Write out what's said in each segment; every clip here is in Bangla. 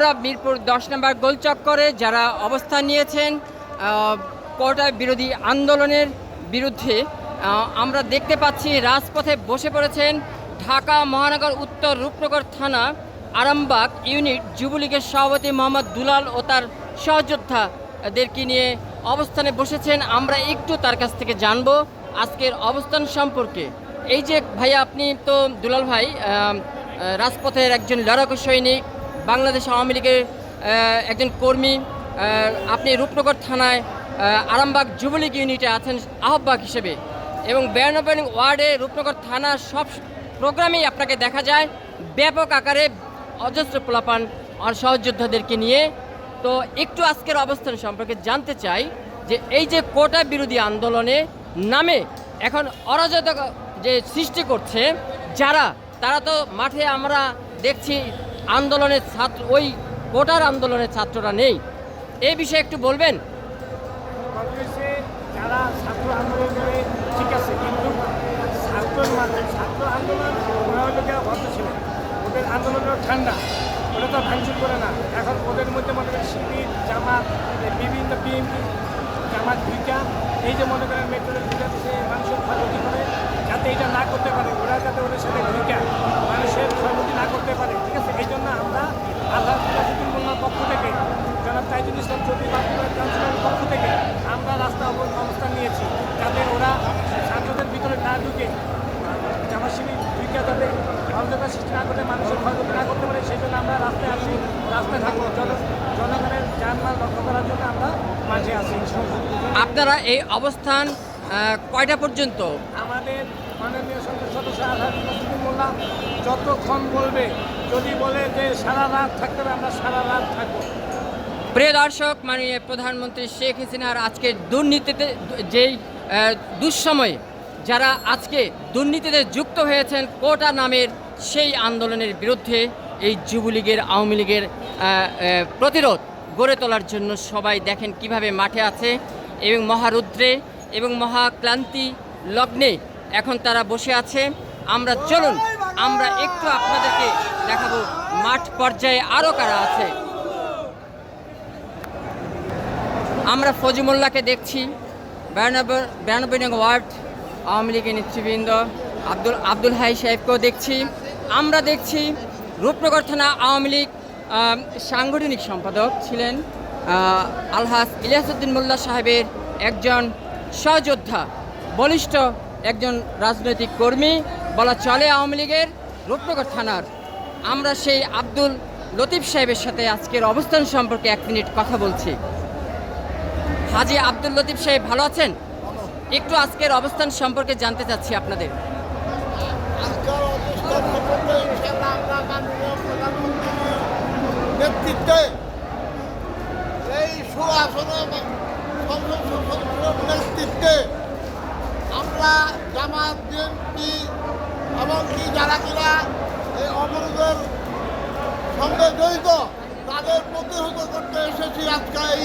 আমরা মিরপুর দশ নম্বর গোলচক্করে যারা অবস্থান নিয়েছেন কোটা বিরোধী আন্দোলনের বিরুদ্ধে আমরা দেখতে পাচ্ছি রাজপথে বসে পড়েছেন ঢাকা মহানগর উত্তর রূপনগর থানা আরামবাগ ইউনিট যুবলীগের সভাপতি মোহাম্মদ দুলাল ও তার সহযোদ্ধাদেরকে নিয়ে অবস্থানে বসেছেন। আমরা একটু তার কাছ থেকে জানব আজকের অবস্থান সম্পর্কে। এই যে ভাইয়া, আপনি তো দুলাল ভাই রাজপথের একজন লড়াকু সৈনিক বাংলাদেশ আওয়ামী লীগের একজন কর্মী আপনি রূপনগর থানায় আরামবাগ যুবলীগ ইউনিটে আছেন আহ্বায়ক হিসেবে এবং বিরানব্বই ওয়ার্ডে রূপনগর থানার সব প্রোগ্রামেই আপনাকে দেখা যায়। ব্যাপক আকারে অজস্র পোলাপান আর সহযোদ্ধাদেরকে নিয়ে। তো একটু আজকের অবস্থান সম্পর্কে জানতে চাই যে এই যে কোটা বিরোধী আন্দোলনে নামে এখন অরাজকতা যে সৃষ্টি করছে, যারা, তারা তো মাঠে আমরা দেখছি আন্দোলনের ছাত্র ওই কোটার আন্দোলনের ছাত্ররা নেই। এই বিষয়ে একটু বলবেন? যারা ছাত্র আন্দোলন করে, ঠিক আছে, কিন্তু ছাত্র আন্দোলন হলো গিয়ে ভদ্র আন্দোলনটা ঠান্ডা। তো করে না। এখন ওদের মধ্যে মনে বিভিন্ন এই যে মনে করেন মেট্রোলের সে মানুষের ক্ষয়ক্ষতি করে, যাতে এটা না করতে পারে, ওরা যাতে ওদের সাথে দুইটা মানুষের ক্ষয়ক্ষতি না করতে পারে ঠিক আছে এই জন্য আমরা আল্লাহ সিরাজুদ্দিন মোল্লার পক্ষ থেকে জনাব তাইজুল ইসলাম চৌধুরী বাবুলের কাউন্সিলরের পক্ষ থেকে আমরা রাস্তা অব- অবস্থান নিয়েছি যাতে ওরা ছাত্রদের ভিতরে না ঢুকে জামা শিবির ঢুকে যাতে অন্ধকার সৃষ্টি না করতে মানুষের ক্ষয়ক্ষতি না করতে পারে সেই জন্য আমরা রাস্তায় আসি রাস্তায় থাকব জনগণের যানমাল রক্ষা করার জন্য আমরা মাঝে আসি আপনারা এই অবস্থান কয়টা পর্যন্ত? আমাদের মাননীয় সংসদ সদস্য মোল্লা যতক্ষণ বলবে যদি বলে যে সারা রাত থাকতে হবে আমরা সারা রাত থাকব। প্রিয় দর্শক মাননীয় প্রধানমন্ত্রী শেখ হাসিনার আজকে দুর্নীতিতে যেই দুঃসময়ে যারা আজকে দুর্নীতিতে যুক্ত হয়েছেন কোটা নামের সেই আন্দোলনের বিরুদ্ধে এই যুবলীগের, আওয়ামী লীগের প্রতিরোধ গড়ে তোলার জন্য সবাই দেখেন কীভাবে মাঠে আছে এবং মহারুদ্রে এবং মহাক্লান্তি লগ্নে এখন তারা বসে আছে। আমরা চলুন, আমরা একটু আপনাদেরকে দেখাবো মাঠ পর্যায়ে আরও কারা আছে। আমরা ফজিমুল্লাহকে দেখছি বিরানব্বই বিরানব্বই নং ওয়ার্ড, আওয়ামী লীগের নেতৃবৃন্দ আব্দুল আব্দুল হাই সাহেবকেও দেখছি। আমরা দেখছি রূপনগর থানা আওয়ামী লীগ সাংগঠনিক সম্পাদক ছিলেন আলহাজ ইলিয়াসুদ্দিন মোল্লা সাহেবের একজন সহযোদ্ধা, বলিষ্ঠ একজন রাজনৈতিক কর্মী। বলা চলে আওয়ামী লীগের রূপনগর থানার। আমরা সেই আব্দুল লতিফ সাহেবের সাথে আজকের অবস্থান সম্পর্কে এক মিনিট কথা বলছি। হাজি আব্দুল লতিফ সাহেব, ভালো আছেন? একটু আজকের অবস্থান সম্পর্কে জানতে চাচ্ছি আপনাদের আজকাল অবস্থান সম্পর্কে ইনশাআল্লাহ আমরা মাননীয় প্রধানমন্ত্রীর নেতৃত্বে এই সংসদ নেতৃত্বে আমরা জামাত বিএনপি এমনকি যারা কিনা এই অবরোধের সঙ্গে জড়িত তাদের প্রতিহত করতে এসেছি আজকে এই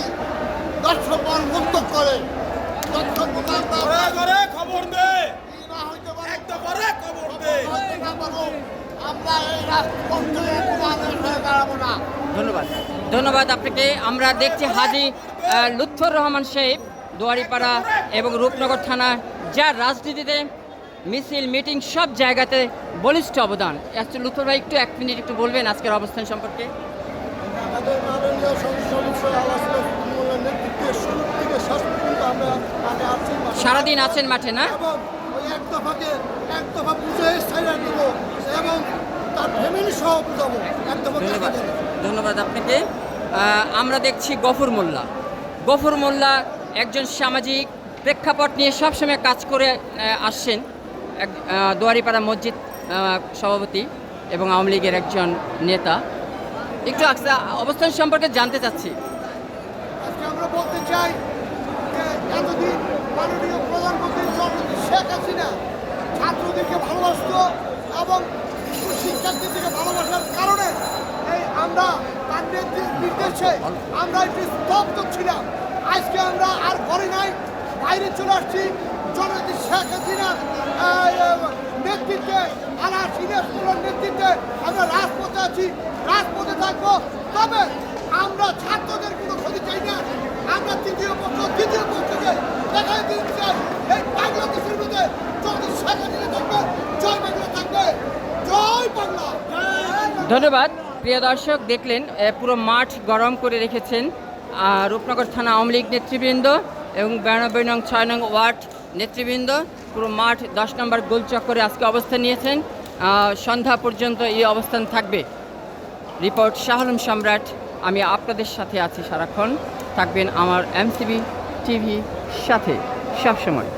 দর্শক মুক্ত করে। খবর দে। না হইতে পারে। খবর দে। ধন্যবাদ। ধন্যবাদ আপনাকে। আমরা দেখছি হাজি লুৎফর রহমান সাহেব দুয়ারিপাড়া এবং রূপনগর থানা যার রাজনীতিতে মিছিল মিটিং সব জায়গাতে বলিষ্ঠ অবদান। আচ্ছা লুৎফর ভাই একটু এক মিনিট একটু বলবেন আজকের অবস্থান সম্পর্কে। আমাদের মাননীয় সংসদ সদস্য আলাসুল্লাহ নেতৃত্বে শুরু থেকে শেষ পর্যন্ত আমরা সারাদিন আছেন মাঠে না? এক দফাকে এক দফা বুঝে সাইড দেব এবং তার ফ্যামিলি সহ বুঝাবো এক দফা ধন্যবাদ। ধন্যবাদ আপনাকে। আমরা দেখছি গফর মোল্লা। গফুর মোল্লা একজন সামাজিক প্রেক্ষাপট নিয়ে সবসময় কাজ করে আসছেন। এক দুয়ারিপাড়া মসজিদ সভাপতি এবং আওয়ামী লীগের একজন নেতা। একটু আজকে অবস্থান সম্পর্কে জানতে চাচ্ছি। আজকে আমরা বলতে চাই এতদিন মাননীয় শেখ হাসিনা ছাত্রদেরকে ভালোবাসত এবং শিক্ষার্থীদেরকে ভালোবাসার কারণে এই আমরা তার নির্দেশে আমরা একটু স্তব্ধ ছিলাম। আজকে আমরা আর ঘরে নাই, বাইরে চলে আসছি। জননেত্রী শেখ হাসিনার নেতৃত্বে আলা সিনাসপুরের নেতৃত্বে আমরা রাজপথে আছি, রাজপথে থাকব। তবে আমরা ছাত্রদের কোনো ক্ষতি চাই না। আমরা তৃতীয় পক্ষ, তৃতীয় পক্ষকে দেখাই দিতে চাই এই বাংলাদেশের মধ্যে যদি শেখ হাসিনা থাকবে জয় বাংলা থাকবে জয় বাংলা ধন্যবাদ। প্রিয় দর্শক দেখলেন পুরো মাঠ গরম করে রেখেছেন আহ, রূপনগর থানা আওয়ামী লীগ নেতৃবৃন্দ এবং বিরানব্বই নং ছয় নং ওয়ার্ড নেতৃবৃন্দ। পুরো মাঠ দশ নম্বর গোলচক্করে আজকে অবস্থান নিয়েছেন। সন্ধ্যা পর্যন্ত এই অবস্থান থাকবে। রিপোর্ট শাহলম সম্রাট আমি আপনাদের সাথে আছি সারাক্ষণ। থাকবেন আমার এমসিবি টিভি সাথে। সবসময়।